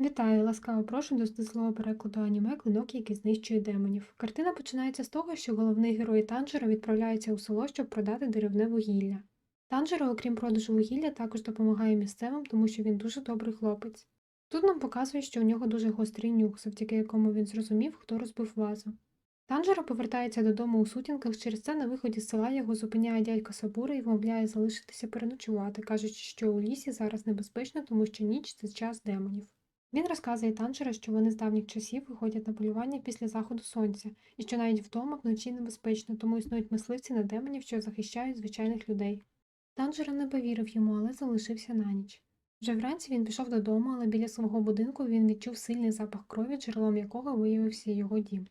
Вітаю, ласкаво прошу до стислового перекладу аніме «Клинок, який знищує демонів. Картина починається з того, що головний герой Танжера відправляється у село, щоб продати деревне вугілля. Танжера, окрім продажу вугілля, також допомагає місцевим, тому що він дуже добрий хлопець. Тут нам показує, що у нього дуже гострий нюх, завдяки якому він зрозумів, хто розбив вазу. Танжера повертається додому у сутінках, через це на виході з села його зупиняє дядько Сабура і вмовляє залишитися переночувати, кажучи, що у лісі зараз небезпечно, тому що ніч це час демонів. Він розказує Танжера, що вони з давніх часів виходять на полювання після заходу сонця, і що навіть вдома вночі небезпечно, тому існують мисливці на демонів, що захищають звичайних людей. Танжера не повірив йому, але залишився на ніч. Вже вранці він пішов додому, але біля свого будинку він відчув сильний запах крові, джерелом якого виявився його дім.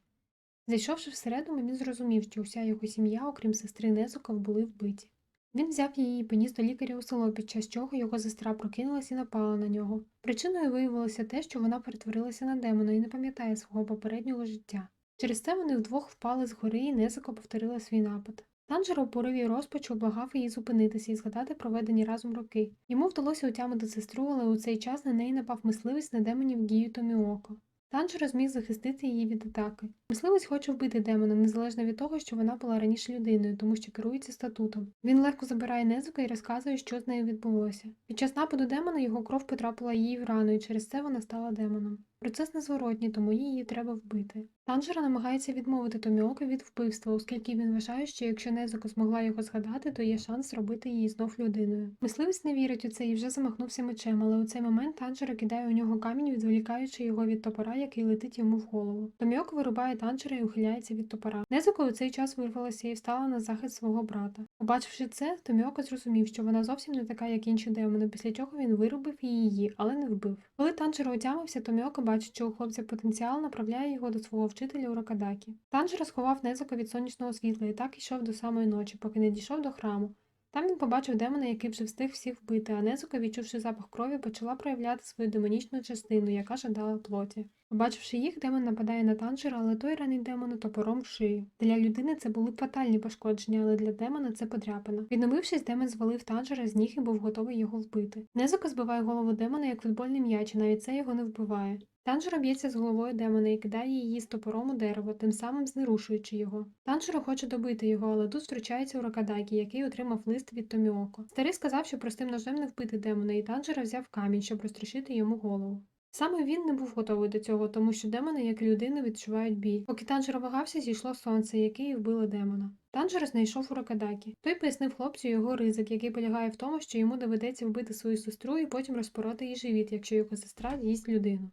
Зайшовши всередину, він зрозумів, що вся його сім'я, окрім сестри Незуков, були вбиті. Він взяв її і поніс до лікаря у село, під час чого його сестра прокинулась і напала на нього. Причиною виявилося те, що вона перетворилася на демона і не пам'ятає свого попереднього життя. Через це вони вдвох впали з гори і Незако повторила свій напад. Танжера у пориві розпачу благав її зупинитися і згадати проведені разом роки. Йому вдалося утямити сестру, але у цей час на неї напав мисливець на демонів Гію Томіоко. Танжера зміг захистити її від атаки. Мисливець хоче вбити демона, незалежно від того, що вона була раніше людиною, тому що керується статутом. Він легко забирає Незука і розказує, що з нею відбулося. Під час нападу демона його кров потрапила їй в рану, і через це вона стала демоном. Процес незворотній, тому її треба вбити. Танжера намагається відмовити Томіоко від вбивства, оскільки він вважає, що якщо Незуко змогла його згадати, то є шанс зробити її знов людиною. Мисливець не вірить у це і вже замахнувся мечем, але у цей момент Танжера кидає у нього камінь, відволікаючи його від топора, який летить йому в голову. Томіоко вирубає танжера і ухиляється від топора. Незуко у цей час вирвалася і встала на захист свого брата. Побачивши це, Томіоко зрозумів, що вона зовсім не така, як інші демони, після чого він вирубив її, але не вбив. Коли танжера отямився, Томіоко бачить, що у хлопця потенціал направляє його до свого вчителя у Рокадакі. Танжера сховав Незуко від сонячного світла і так йшов до самої ночі, поки не дійшов до храму. Там він побачив демона, який вже встиг всіх вбити, а Незука, відчувши запах крові, почала проявляти свою демонічну частину, яка жадала плоті. Побачивши їх, демон нападає на танжера, але той ранить демона топором в шию. Для людини це були фатальні пошкодження, але для демона це подряпина. Відновившись, демон звалив танжера з ніг і був готовий його вбити. Незука збиває голову демона як футбольний м'яч, і навіть це його не вбиває. Танжеро б'ється з головою демона і кидає її з топором у дерево, тим самим знерушуючи його. Танжеро хоче добити його, але тут втручається Уракадакі, який отримав лист від Томіоко. Старий сказав, що простим ножем не вбити демона, і Танжеро взяв камінь, щоб розтрощити йому голову. Саме він не був готовий до цього, тому що демони, як людини, відчувають біль. Поки Танжеро вагався, зійшло сонце, яке і вбило демона. Танжеро знайшов Уракадакі. Той пояснив хлопцю його ризик, який полягає в тому, що йому доведеться вбити свою сестру і потім розпороти її живіт, якщо його сестра з'їсть людину.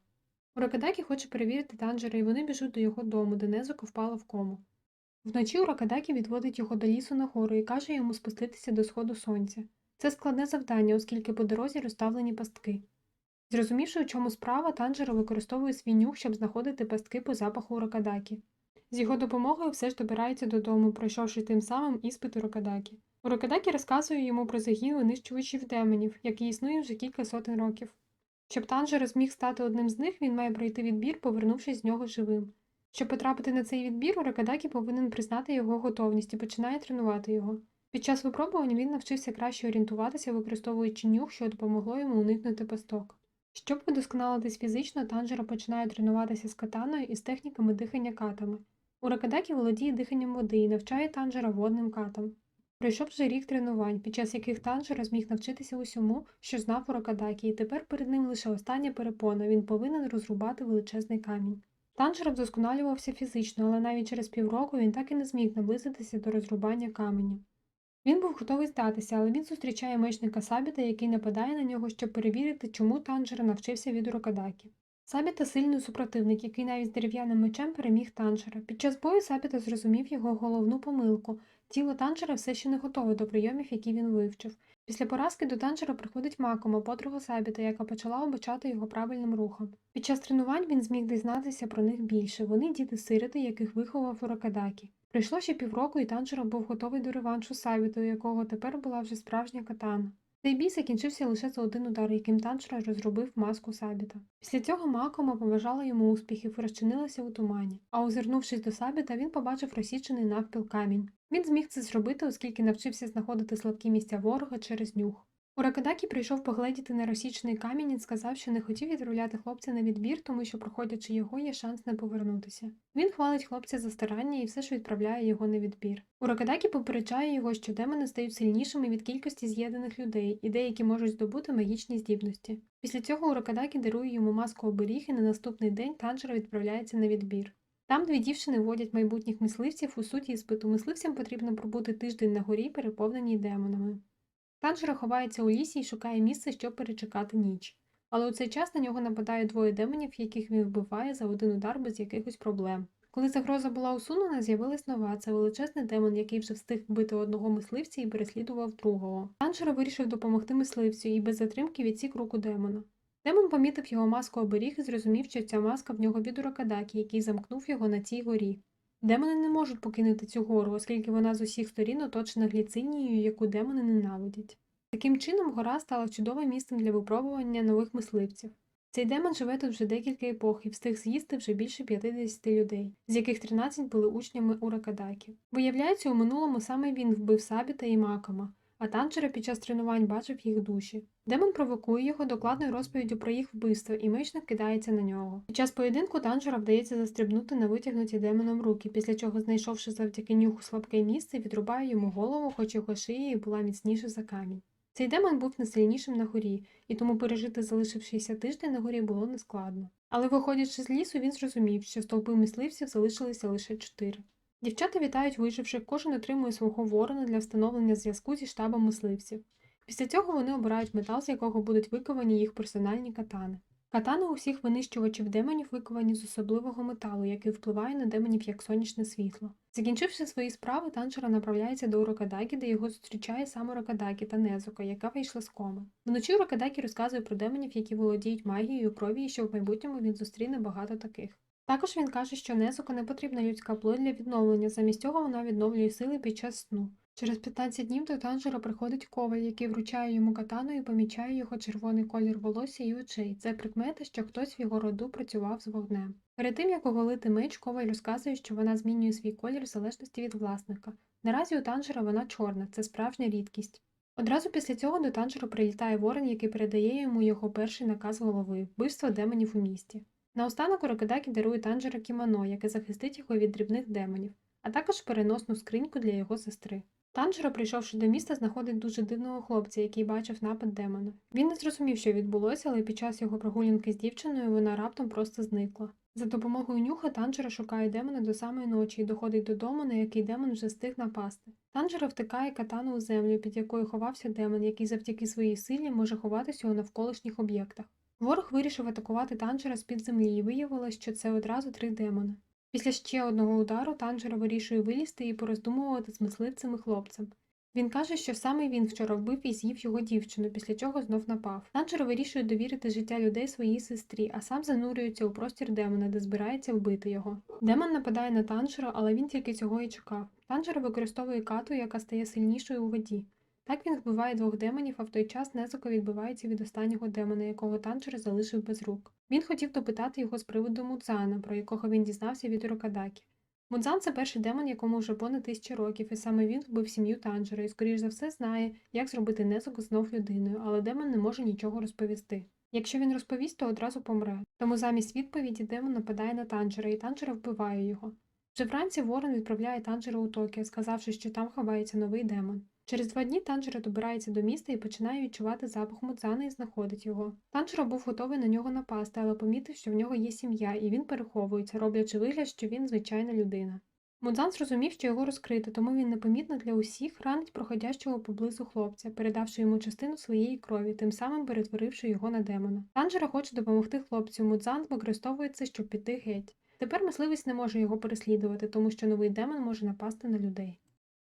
Уракадакі хоче перевірити танжера, і вони біжуть до його дому, де Незуко впала в кому. Вночі Уракадакі відводить його до лісу на гору і каже йому спуститися до сходу сонця. Це складне завдання, оскільки по дорозі розставлені пастки. Зрозумівши, у чому справа, танжеро використовує свій нюх, щоб знаходити пастки по запаху Уракадакі. З його допомогою все ж добирається додому, пройшовши тим самим іспит Уракадакі. Уракадакі розказує йому про загін винищувачів демонів, який існує вже кілька сотень років. Щоб Танжер зміг стати одним з них, він має пройти відбір, повернувшись з нього живим. Щоб потрапити на цей відбір, Уракадакі повинен признати його готовність і починає тренувати його. Під час випробувань він навчився краще орієнтуватися, використовуючи нюх, що допомогло йому уникнути пасток. Щоб вдосконалитись фізично, Танжера починає тренуватися з катаною і з техніками дихання катами. Уракадакі володіє диханням води і навчає Танжера водним катам. Пройшов вже рік тренувань, під час яких Танжера зміг навчитися усьому, що знав Уракадакі, і тепер перед ним лише остання перепона він повинен розрубати величезний камінь. Танжера вдосконалювався фізично, але навіть через півроку він так і не зміг наблизитися до розрубання каменю. Він був готовий здатися, але він зустрічає мечника Сабіта, який нападає на нього, щоб перевірити, чому Танжера навчився від Уракадакі. Сабіта сильний супротивник, який навіть з дерев'яним мечем переміг танжера. Під час бою Сабіта зрозумів його головну помилку. Тіло танжера все ще не готове до прийомів, які він вивчив. Після поразки до танжера приходить Макома, подруга Сабіта, яка почала обучати його правильним рухом. Під час тренувань він зміг дізнатися про них більше. Вони діти-сироти, яких виховав Уракадакі. Пройшло ще півроку, і танжера був готовий до реваншу Сабіту, у якого тепер була вже справжня катана. Цей бій закінчився лише за один удар, яким танжера розробив маску Сабіта. Після цього Макома побажала йому успіхів і розчинилася у тумані. А озирнувшись до Сабіта, він побачив розсічений навпіл камінь. Він зміг це зробити, оскільки навчився знаходити слабкі місця ворога через нюх. Уракадакі прийшов погледіти на розсічений камінь і сказав, що не хотів відправляти хлопця на відбір, тому що, проходячи його, є шанс не повернутися. Він хвалить хлопця за старання і все ж відправляє його на відбір. Уракадакі попереджає його, що демони стають сильнішими від кількості з'єднаних людей, і деякі можуть здобути магічні здібності. Після цього Уракадакі дарує йому маску оберіг, і на наступний день Танжера відправляється на відбір. Там дві дівчини водять майбутніх мисливців у суді іспиту. Мисливцям потрібно пробути тиждень на горі, переповненій демонами. Танжера ховається у лісі і шукає місце, щоб перечекати ніч. Але у цей час на нього нападають двоє демонів, яких він вбиває за один удар без якихось проблем. Коли загроза була усунена, з'явилась нова це величезний демон, який вже встиг вбити одного мисливця і переслідував другого. Танжера вирішив допомогти мисливцю і без затримки відсік руку демона. Демон помітив його маску оберіг і зрозумів, що ця маска в нього від Уракадакі, який замкнув його на цій горі. Демони не можуть покинути цю гору, оскільки вона з усіх сторін оточена гліцинією, яку демони ненавидять. Таким чином, гора стала чудовим місцем для випробування нових мисливців. Цей демон живе тут вже декілька епох і встиг з'їсти вже більше 50 людей, з яких 13 були учнями Уракадакі. Виявляється, у минулому саме він вбив Сабіта і Макома, а Танжера під час тренувань бачив їх душі. Демон провокує його докладною розповіддю про їх вбивство, і мечник кидається на нього. Під час поєдинку Танжера вдається застрибнути на витягнуті демоном руки, після чого, знайшовши завдяки нюху слабке місце, відрубає йому голову, хоч його шия і була міцніша за камінь. Цей демон був найсильнішим на горі, і тому пережити залишившися тиждень на горі було нескладно. Але, виходячи з лісу, він зрозумів, що стовпи мисливців залишилися лише чотири. Дівчата вітають виживших, кожен отримує свого ворона для встановлення зв'язку зі штабом мисливців. Після цього вони обирають метал, з якого будуть виковані їх персональні катани. Катани усіх винищувачів демонів виковані з особливого металу, який впливає на демонів як сонячне світло. Закінчивши свої справи, танжера направляється до Урокадакі, де його зустрічає саме Урокадакі та Незука, яка вийшла з коми. Вночі Урокадакі розказує про демонів, які володіють магією крові, і що в майбутньому він зустріне багато таких. Також він каже, що Незука не потрібна людська плоть для відновлення, замість цього вона відновлює сили під час сну. Через 15 днів до Танжера приходить коваль, який вручає йому катану і помічає його червоний колір волосся і очей. Це прикмета, що хтось в його роду працював з вогнем. Перед тим як оголити меч, коваль розказує, що вона змінює свій колір в залежності від власника. Наразі у Танжера вона чорна, це справжня рідкість. Одразу після цього до Танжера прилітає ворон, який передає йому його перший наказ голови вбивство демонів у місті. Наостанок Урокадакі дарує Танжера кімоно, яке захистить його від дрібних демонів, а також переносну скриньку для його сестри. Танжеро, прийшовши до міста, знаходить дуже дивного хлопця, який бачив напад демона. Він не зрозумів, що відбулося, але під час його прогулянки з дівчиною вона раптом просто зникла. За допомогою нюха Танжера шукає демона до самої ночі і доходить додому, на який демон вже встиг напасти. Танжера втикає катану у землю, під якою ховався демон, який завдяки своїй силі може ховатися у навколишніх об'єктах. Ворог вирішив атакувати Танжера з-під землі, і виявилось, що це одразу три демони. Після ще одного удару Танжера вирішує вилізти і пороздумувати з мисливцем і хлопцем. Він каже, що саме він вчора вбив і з'їв його дівчину, після чого знов напав. Танжера вирішує довірити життя людей своїй сестрі, а сам занурюється у простір демона, де збирається вбити його. Демон нападає на Танжера, але він тільки цього і чекав. Танжера використовує кату, яка стає сильнішою у воді. Так він вбиває двох демонів, а в той час Незуко відбивається від останнього демона, якого Танжер залишив без рук. Він хотів допитати його з приводу Мудзана, про якого він дізнався від Рокадакі. Мудзан це перший демон, якому вже понад тисячі років, і саме він вбив сім'ю Танжера і, скоріш за все, знає, як зробити Незуко знов людиною, але демон не може нічого розповісти. Якщо він розповість, то одразу помре. Тому замість відповіді демон нападає на Танжера, і Танжера вбиває його. Вже вранці Ворон відправляє Танжера у Токіо, сказавши, що там ховається новий демон. Через два дні Танжера добирається до міста і починає відчувати запах Мудзана і знаходить його. Танжера був готовий на нього напасти, але помітив, що в нього є сім'я, і він переховується, роблячи вигляд, що він звичайна людина. Мудзан зрозумів, що його розкрито, тому він непомітно для усіх ранить проходящого поблизу хлопця, передавши йому частину своєї крові, тим самим перетворивши його на демона. Танжера хоче допомогти хлопцю. Мудзан використовує це, щоб піти геть. Тепер мисливець не може його переслідувати, тому що новий демон може напасти на людей.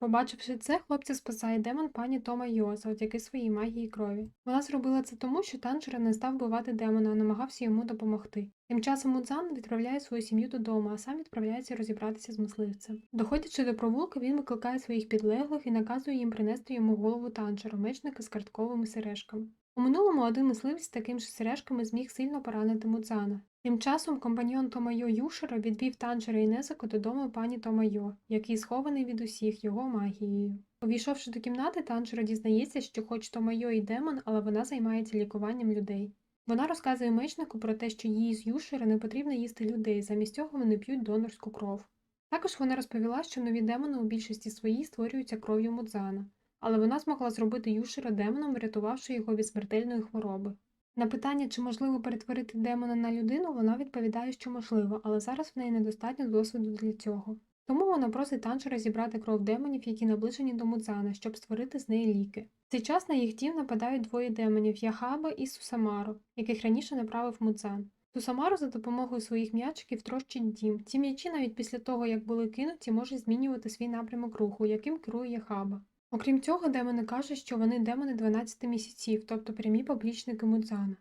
Побачивши це, хлопця спасає демон пані Тома Йоса завдяки своїй магії крові. Вона зробила це тому, що Танжера не став бивати демона, а намагався йому допомогти. Тим часом Мудзан відправляє свою сім'ю додому, а сам відправляється розібратися з мисливцем. Доходячи до провулка, він викликає своїх підлеглих і наказує їм принести йому голову танжера, мечника з картковими сережками. У минулому один мисливець з таким ж сережками зміг сильно поранити Мудзана. Тим часом компаньйон Томайо Юшера відвів Танжера і додому пані Томайо, який схований від усіх його магією. Увійшовши до кімнати, Танжеро дізнається, що хоч Томайо і демон, але вона займається лікуванням людей. Вона розказує мечнику про те, що їй з Юшера не потрібно їсти людей, замість цього вони п'ють донорську кров. Також вона розповіла, що нові демони у більшості своїй створюються кров'ю Мудзана, але вона змогла зробити Юшера демоном, врятувавши його від смертельної хвороби. На питання, чи можливо перетворити демона на людину, вона відповідає, що можливо, але зараз в неї недостатньо досвіду для цього. Тому вона просить Танжера зібрати кров демонів, які наближені до Мудзана, щоб створити з неї ліки. Цей час на їх дім нападають двоє демонів Яхаба і Сусамаро, яких раніше направив Мудзан. Сусамаро за допомогою своїх м'ячиків трощить дім. Ці м'ячі навіть після того, як були кинуті, можуть змінювати свій напрямок руху, яким керує Яхаба. Окрім цього, демони кажуть, що вони демони 12 місяців, тобто прямі поплічники Мудзана.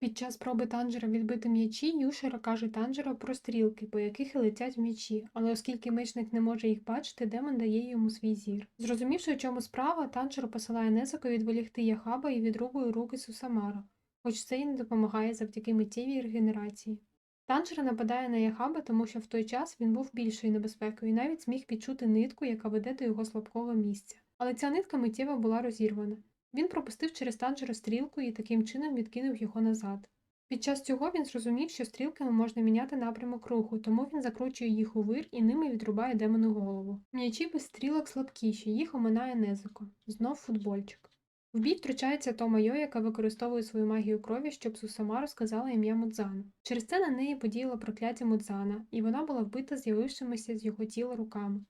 Під час спроби Танжера відбити м'ячі, Юшера каже Танжера про стрілки, по яких і летять м'ячі, але оскільки мечник не може їх бачити, демон дає йому свій зір. Зрозумівши, у чому справа, Танжеро посилає Незако відволікти Яхаба і відрубує руки Сусамаро, хоч це й не допомагає завдяки миттєвій регенерації. Танжера нападає на Яхаба, тому що в той час він був більшою небезпекою і навіть зміг відчути нитку, яка веде до його слабкого місця. Але ця нитка миттєво була розірвана. Він пропустив через танжера стрілку і таким чином відкинув його назад. Під час цього він зрозумів, що стрілками можна міняти напрямок руху, тому він закручує їх у вир і ними відрубає демону голову. М'ячі без стрілок слабкіші, їх оминає Незико. Знов футбольчик. В бій втручається Тома Йо, яка використовує свою магію крові, щоб Сусамару сказала ім'я Мудзана. Через це на неї подіяло прокляття Мудзана, і вона була вбита з'явившимися з його тіла руками.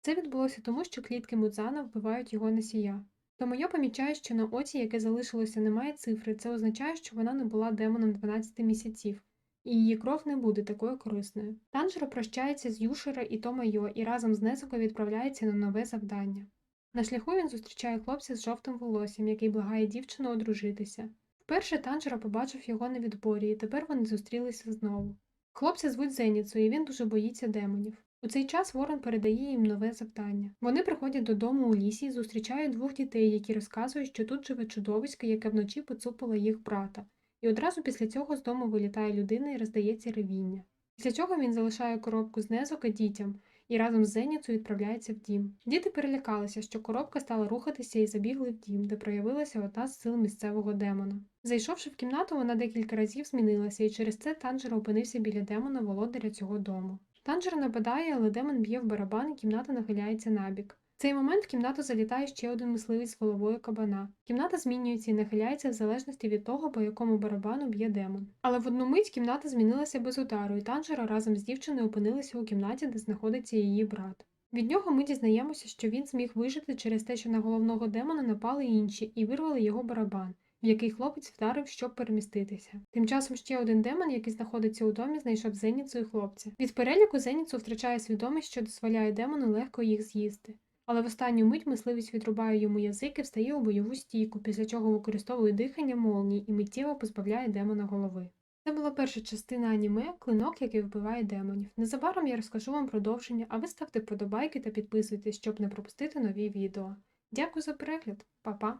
Це відбулося тому, що клітки Мудзана вбивають його носія. Томойо помічає, що на оці, яке залишилося, немає цифри. Це означає, що вона не була демоном 12 місяців, і її кров не буде такою корисною. Танжеро прощається з Юшера і Томайо і разом з Незуко відправляється на нове завдання. На шляху він зустрічає хлопця з жовтим волоссям, який благає дівчину одружитися. Вперше Танжеро побачив його на відборі, і тепер вони зустрілися знову. Хлопця звуть Зеніцу, і він дуже боїться демонів. У цей час Ворон передає їм нове завдання. Вони приходять додому у лісі і зустрічають двох дітей, які розказують, що тут живе чудовисько, яке вночі поцупило їх брата. І одразу після цього з дому вилітає людина і роздається ревіння. Після цього він залишає коробку з незока дітям і разом з Зеніцю відправляється в дім. Діти перелякалися, що коробка стала рухатися і забігли в дім, де проявилася одна з сил місцевого демона. Зайшовши в кімнату, вона декілька разів змінилася, і через це Танжер опинився біля демона володаря цього дому. Танжер нападає, але демон б'є в барабан і кімната нахиляється набік. В цей момент в кімнату залітає ще один мисливець з головою кабана. Кімната змінюється і нахиляється в залежності від того, по якому барабану б'є демон. Але в одну мить кімната змінилася без удару, і Танжера разом з дівчиною опинилися у кімнаті, де знаходиться її брат. Від нього ми дізнаємося, що він зміг вижити через те, що на головного демона напали інші і вирвали його барабан в який хлопець вдарив, щоб переміститися. Тим часом ще один демон, який знаходиться у домі, знайшов Зеніцу і хлопця. Від переліку Зеніцу втрачає свідомість, що дозволяє демону легко їх з'їсти. Але в останню мить мисливець відрубає йому язик і встає у бойову стійку, після чого використовує дихання молній і миттєво позбавляє демона голови. Це була перша частина аніме Клинок, який вбиває демонів. Незабаром я розкажу вам продовження, а ви ставте вподобайки та підписуйтесь, щоб не пропустити нові відео. Дякую за перегляд, Па-па!